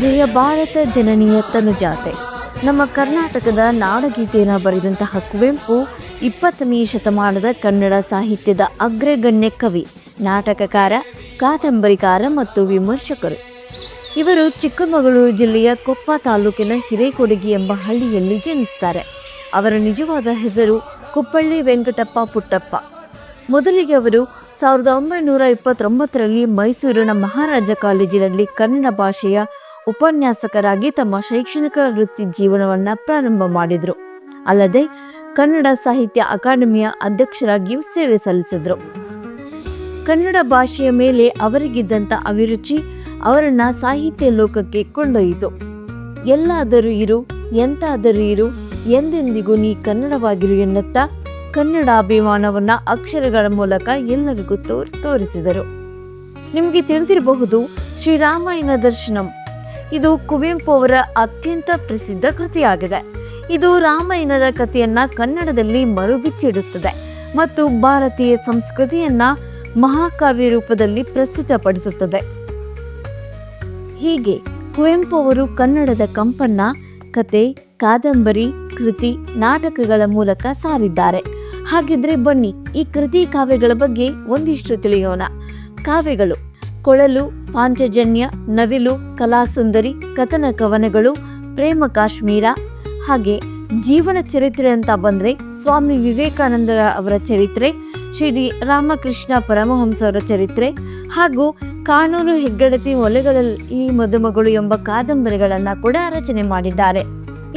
ಜಯ ಭಾರತ ಜನನೀಯ ತನುಜಾತೆ. ನಮ್ಮ ಕರ್ನಾಟಕದ ನಾಡಗೀತೆಯನ್ನು ಬರೆದಂತಹ ಕುವೆಂಪು ಇಪ್ಪತ್ತನೇ ಶತಮಾನದ ಕನ್ನಡ ಸಾಹಿತ್ಯದ ಅಗ್ರಗಣ್ಯ ಕವಿ, ನಾಟಕಕಾರ, ಕಾದಂಬರಿಕಾರ ಮತ್ತು ವಿಮರ್ಶಕರು. ಇವರು ಚಿಕ್ಕಮಗಳೂರು ಜಿಲ್ಲೆಯ ಕೊಪ್ಪ ತಾಲೂಕಿನ ಹಿರೇಕೊಡಗಿ ಎಂಬ ಹಳ್ಳಿಯಲ್ಲಿ ಜನಿಸ್ತಾರೆ. ಅವರ ನಿಜವಾದ ಹೆಸರು ಕುಪ್ಪಳ್ಳಿ ವೆಂಕಟಪ್ಪ ಪುಟ್ಟಪ್ಪ. ಮೊದಲಿಗೆ ಅವರು ಸಾವಿರದ ಒಂಬೈನೂರ ಇಪ್ಪತ್ತೊಂಬತ್ತರಲ್ಲಿ ಮೈಸೂರಿನ ಮಹಾರಾಜ ಕಾಲೇಜಿನಲ್ಲಿ ಕನ್ನಡ ಭಾಷೆಯ ಉಪನ್ಯಾಸಕರಾಗಿ ತಮ್ಮ ಶೈಕ್ಷಣಿಕ ವೃತ್ತಿ ಜೀವನವನ್ನು ಪ್ರಾರಂಭ ಮಾಡಿದರು. ಅಲ್ಲದೆ ಕನ್ನಡ ಸಾಹಿತ್ಯ ಅಕಾಡೆಮಿಯ ಅಧ್ಯಕ್ಷರಾಗಿಯೂ ಸೇವೆ ಸಲ್ಲಿಸಿದರು. ಕನ್ನಡ ಭಾಷೆಯ ಮೇಲೆ ಅವರಿಗಿದ್ದಂಥ ಅಭಿರುಚಿ ಅವರನ್ನ ಸಾಹಿತ್ಯ ಲೋಕಕ್ಕೆ ಕೊಂಡೊಯ್ಯಿತು. ಎಲ್ಲಾದರೂ ಇರು, ಎಂತಾದರೂ ಇರು, ಎಂದೆಂದಿಗೂ ನೀ ಕನ್ನಡವಾಗಿರು ಎನ್ನುತ್ತಾ ಕನ್ನಡಾಭಿಮಾನವನ್ನ ಅಕ್ಷರಗಳ ಮೂಲಕ ಎಲ್ಲರಿಗೂ ತೋರಿ, ತೋರಿಸಿದರು. ನಿಮಗೆ ತಿಳಿದಿರಬಹುದು ಶ್ರೀರಾಮಾಯಣ ದರ್ಶನಂ. ಇದು ಕುವೆಂಪು ಅವರ ಅತ್ಯಂತ ಪ್ರಸಿದ್ಧ ಕೃತಿಯಾಗಿದೆ. ಇದು ರಾಮಾಯಣದ ಕಥೆಯನ್ನ ಕನ್ನಡದಲ್ಲಿ ಮರುಬಿಚ್ಚಿಡುತ್ತದೆ ಮತ್ತು ಭಾರತೀಯ ಸಂಸ್ಕೃತಿಯನ್ನ ಮಹಾಕಾವ್ಯ ರೂಪದಲ್ಲಿ ಪ್ರಸ್ತುತಪಡಿಸುತ್ತದೆ. ಹೀಗೆ ಕುವೆಂಪು ಅವರು ಕನ್ನಡದ ಕಂಪನ್ನ, ಕತೆ, ಕಾದಂಬರಿ, ಕೃತಿ, ನಾಟಕಗಳ ಮೂಲಕ ಸಾರಿದ್ದಾರೆ. ಹಾಗಿದ್ರೆ ಬನ್ನಿ ಈ ಕೃತಿ ಕಾವ್ಯಗಳ ಬಗ್ಗೆ ಒಂದಿಷ್ಟು ತಿಳಿಯೋಣ. ಕಾವ್ಯಗಳು ಕೊಳಲು ಪಾಂಚಜನ್ಯ, ನವಿಲು, ಕಲಾಸುಂದರಿ, ಕಥನ ಕವನಗಳು, ಪ್ರೇಮ ಕಾಶ್ಮೀರ ಹಾಗೆ ಜೀವನ ಚರಿತ್ರೆ ಅಂತ ಬಂದರೆ ಸ್ವಾಮಿ ವಿವೇಕಾನಂದರ ಅವರ ಚರಿತ್ರೆ, ಶ್ರೀ ರಾಮಕೃಷ್ಣ ಪರಮಹಂಸರ ಚರಿತ್ರೆ ಹಾಗೂ ಕಾನೂರು ಹೆಗ್ಗಡತಿ ಒಲೆಗಳಲ್ಲಿ ಮದುಮಗಳು ಎಂಬ ಕಾದಂಬರಿಗಳನ್ನು ಕೂಡ ರಚನೆ ಮಾಡಿದ್ದಾರೆ.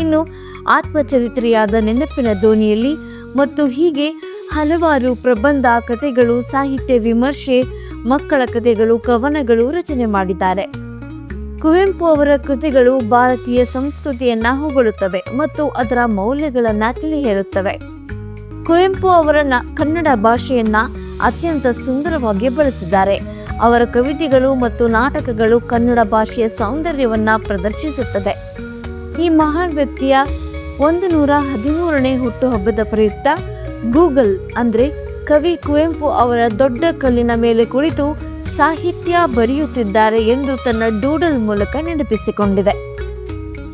ಇನ್ನು ಆತ್ಮಚರಿತ್ರೆಯಾದ ನೆನಪಿನ ದೋಣಿಯಲ್ಲಿ ಮತ್ತು ಹೀಗೆ ಹಲವಾರು ಪ್ರಬಂಧ, ಕಥೆಗಳು, ಸಾಹಿತ್ಯ ವಿಮರ್ಶೆ, ಮಕ್ಕಳ ಕಥೆಗಳು, ಕವನಗಳು ರಚನೆ ಮಾಡಿದ್ದಾರೆ. ಕುವೆಂಪು ಅವರ ಕೃತಿಗಳು ಭಾರತೀಯ ಸಂಸ್ಕೃತಿಯನ್ನ ಹೊಗಳುತ್ತವೆ ಮತ್ತು ಅದರ ಮೌಲ್ಯಗಳನ್ನ ತಿಳಿ ಹೇಳುತ್ತವೆ ಕುವೆಂಪು ಅವರನ್ನ ಕನ್ನಡ ಭಾಷೆಯನ್ನ ಅತ್ಯಂತ ಸುಂದರವಾಗಿ ಬಳಸಿದ್ದಾರೆ. ಅವರ ಕವಿತೆಗಳು ಮತ್ತು ನಾಟಕಗಳು ಕನ್ನಡ ಭಾಷೆಯ ಸೌಂದರ್ಯವನ್ನ ಪ್ರದರ್ಶಿಸುತ್ತದೆ. ಈ ಮಹಾನ್ ವ್ಯಕ್ತಿಯ ಒಂದು ನೂರ ಹದಿಮೂರನೇ ಹುಟ್ಟುಹಬ್ಬದ ಪ್ರಯುಕ್ತ ಗೂಗಲ್, ಅಂದ್ರೆ ಕವಿ ಕುವೆಂಪು ಅವರ ದೊಡ್ಡ ಕಲ್ಲಿನ ಮೇಲೆ ಕುಳಿತು ಸಾಹಿತ್ಯ ಬರೆಯುತ್ತಿದ್ದಾರೆ ಎಂದು ತನ್ನ ಡೂಡಲ್ ಮೂಲಕ ನೆನಪಿಸಿಕೊಂಡಿದೆ.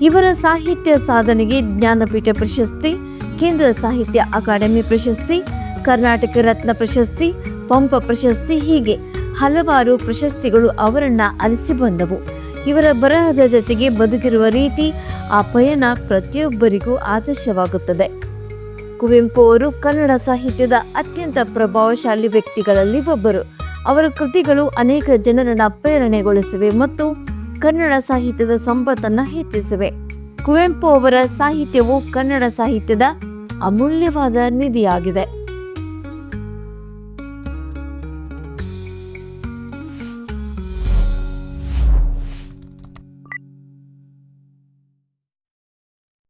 ಇವರ ಸಾಹಿತ್ಯ ಸಾಧನೆಗೆ ಜ್ಞಾನಪೀಠ ಪ್ರಶಸ್ತಿ, ಕೇಂದ್ರ ಸಾಹಿತ್ಯ ಅಕಾಡೆಮಿ ಪ್ರಶಸ್ತಿ, ಕರ್ನಾಟಕ ರತ್ನ ಪ್ರಶಸ್ತಿ, ಪಂಪ ಪ್ರಶಸ್ತಿ ಹೀಗೆ ಹಲವಾರು ಪ್ರಶಸ್ತಿಗಳು ಅವರನ್ನ ಅಲಿಸಿ ಬಂದವು. ಇವರ ಬರಹದ ಜೊತೆಗೆ ಬದುಕಿರುವ ರೀತಿ ಆ ಪಯಣ ಪ್ರತಿಯೊಬ್ಬರಿಗೂ ಆದರ್ಶವಾಗುತ್ತದೆ. ಕುವೆಂಪು ಅವರು ಕನ್ನಡ ಸಾಹಿತ್ಯದ ಅತ್ಯಂತ ಪ್ರಭಾವಶಾಲಿ ವ್ಯಕ್ತಿಗಳಲ್ಲಿ ಒಬ್ಬರು. ಅವರ ಕೃತಿಗಳು ಅನೇಕ ಜನರನ್ನ ಪ್ರೇರಣೆಗೊಳಿಸಿವೆ ಮತ್ತು ಕನ್ನಡ ಸಾಹಿತ್ಯದ ಸಂಪತ್ತನ್ನ ಹೆಚ್ಚಿಸಿವೆ. ಕುವೆಂಪು ಅವರ ಸಾಹಿತ್ಯವು ಕನ್ನಡ ಸಾಹಿತ್ಯದ ಅಮೂಲ್ಯವಾದ ನಿಧಿಯಾಗಿದೆ.